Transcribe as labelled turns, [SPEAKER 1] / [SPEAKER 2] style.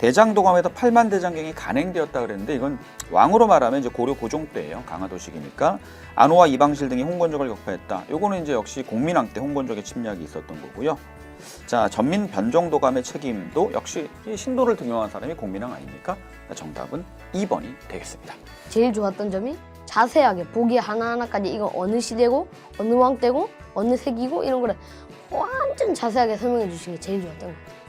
[SPEAKER 1] 대장도감에서 팔만대장경이 간행되었다 그랬는데 이건 왕으로 말하면 이제 고려 고종 때예요. 강화도식이니까 안호와 이방실 등이 홍건적을 격파했다. 요거는 이제 역시 공민왕 때 홍건적의 침략이 있었던 거고요. 자, 전민 변정도감의 책임도 역시 신도를 등용한 사람이 공민왕 아닙니까? 정답은 2번이 되겠습니다.
[SPEAKER 2] 제일 좋았던 점이 자세하게 보기 하나하나까지 이건 어느 시대고 어느 왕 때고 어느 색이고 이런 거를 완전 자세하게 설명해 주신 게 제일 좋았던 것 같아요.